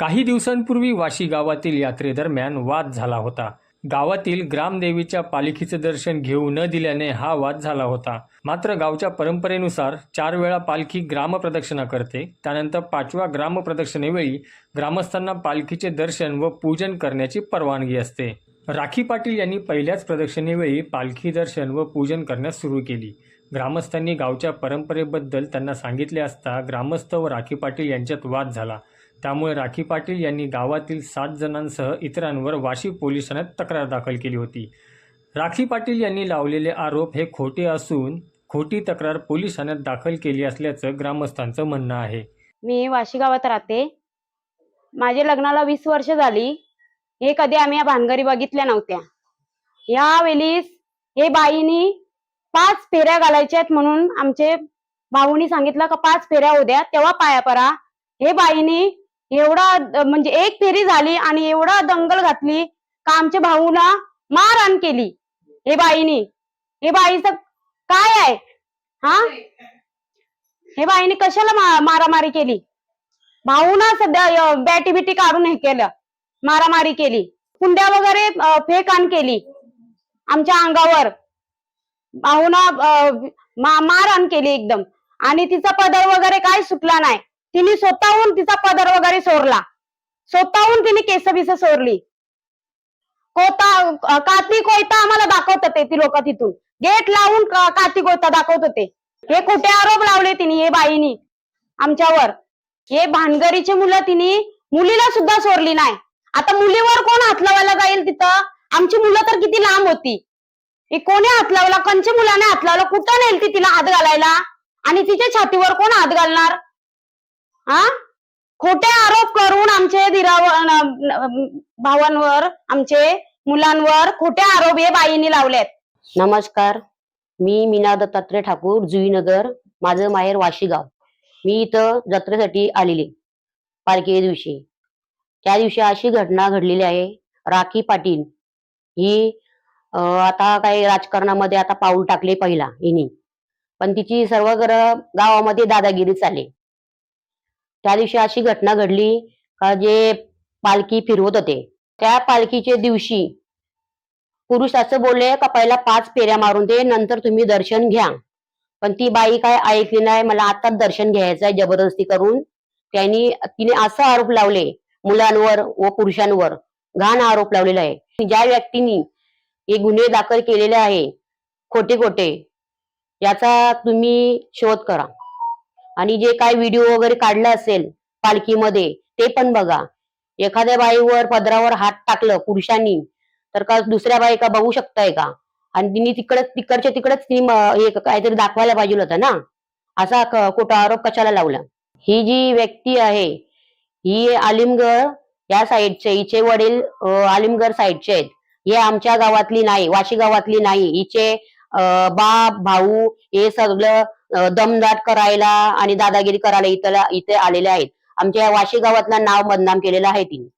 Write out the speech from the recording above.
काही दिवसांपूर्वी वाशी गावातील यात्रेदरम्यान वाद झाला होता. गावातील ग्रामदेवीच्या पालखीचं दर्शन घेऊ न दिल्याने हा वाद झाला होता. मात्र गावच्या परंपरेनुसार चार वेळा पालखी ग्रामप्रदक्षिणा करते. त्यानंतर पाचव्या ग्रामप्रदक्षिणेवेळी ग्रामस्थांना पालखीचे दर्शन व पूजन करण्याची परवानगी असते. राखी पाटील यांनी पहिल्याच प्रदक्षिणेवेळी पालखी दर्शन व पूजन करण्यास सुरू केली. ग्रामस्थांनी गावच्या परंपरेबद्दल त्यांना सांगितले असता ग्रामस्थ व राखी पाटील यांच्यात वाद झाला. त्यामुळे राखी पाटील यांनी गावातील सात जणांसह इतरांवर वाशी पोलीस ठाण्यात तक्रार दाखल केली होती. राखी पाटील यांनी लावलेले आरोप हे खोटे असून खोटी तक्रार पोलीस ठाण्यात दाखल केली असल्याचं ग्रामस्थांचं म्हणणं आहे. मी वाशी गावात राहते. माझ्या लग्नाला वीस वर्ष झाली. हे कधी आम्ही या भानगरी बघितल्या नव्हत्या. यावेळीस हे बाईनी पाच फेऱ्या घालायच्या आहेत म्हणून आमचे भाऊनी सांगितलं का पाच फेऱ्या उद्या तेव्हा पाया परा हे बाईनी एवढा म्हणजे एक फेरी झाली आणि एवढा दंगल घातली का आमच्या भाऊला मारहाण केली. हे बाईनी. हे बाईचं काय आहे? हा? हे बाईने कशाला मा- मारामारी केली? भाऊ ना सध्या बॅटी बिटी काढून हे केलं. मारामारी केली. कुंड्या वगैरे फेक आण केली. आमच्या अंगावर. भाऊना मारहाण केली एकदम. आणि तिचा पदर वगैरे काय सुटला नाही. तिने स्वतःहून तिचा पदर वगैरे सोरला. स्वतःहून तिने केस बिस सोरली. कोता काती कोयता आम्हाला दाखवत होते ती लोक तिथून. गेट लावून काती कोयता दाखवत होते. हे खोटे आरोप लावले तिने हे बाईनी? आमच्यावर. हे भानगरीची मुलं तिने मुलीला सुद्धा सोरली नाही. आता मुलीवर कोण हात लावायला जाईल तिथं? आमची मुलं तर किती लांब होती. कोणी हात लावला? कंच्या मुलाने हात लावला? कुठं नेल ती तिला हात घालायला? आणि तिच्या छातीवर कोण हात घालणार? हा खोटे आरोप करून आमचे दिरावर भावांवर आमचे मुलांवर खोटे आरोप हे बाईंनी लावलेत. नमस्कार. मी मीना दत्तात्रय ठाकूर जुईनगर माझं माहेर वाशीगाव. मी इथं जत्रेसाठी आलेली. पालखी दिवशी. त्या दिवशी अशी घटना घडलेली आहे. राखी पाटील ही आता काही राजकारणामध्ये आता पाऊल टाकले पहिला हिनी पण तिची सर्व गर- गावामध्ये दादागिरी चालली. त्या दिवशी अशी घटना घडली का जे पालखी फिरवत होते. त्या पालखीचे दिवशी पुरुष असं बोलले का पहिला पाच फेऱ्या मारून दे नंतर तुम्ही दर्शन घ्या. पण ती बाई काय ऐकली नाही मला आताच दर्शन घ्यायचं आहे जबरदस्ती करून. त्यांनी तिने असं आरोप लावले मुलांवर व पुरुषांवर. घाण आरोप लावलेला आहे. ज्या व्यक्तींनी हे गुन्हे दाखल केलेले आहे खोटे खोटे याचा तुम्ही शोध करा. आणि जे काय व्हिडिओ वगैरे काढला असेल पालखीमध्ये ते पण बघा. एखाद्या बाईवर पदरावर हात टाकलं पुरुषांनी तर का दुसऱ्या बाई का बघू शकताय का? आणि तिने तिकडच तिकडच्या तिकडच तिने हे काहीतरी दाखवायला पाहिजे होतं ना? असा खोटा आरोप कशाला लावला? ही जी व्यक्ती आहे ही आलिमगड या साईडचे हिचे वडील आलिमगड साईडचे आहेत. हे आमच्या गावातली नाही वाशी गावातली नाही. हिचे बाप भाऊ हे सगळं दमदाट करायला आणि दादागिरी करायला इथं इथे आलेले आहेत. आमच्या या वाशी गावातलं नाव बदनाम केलेलं आहे तिने.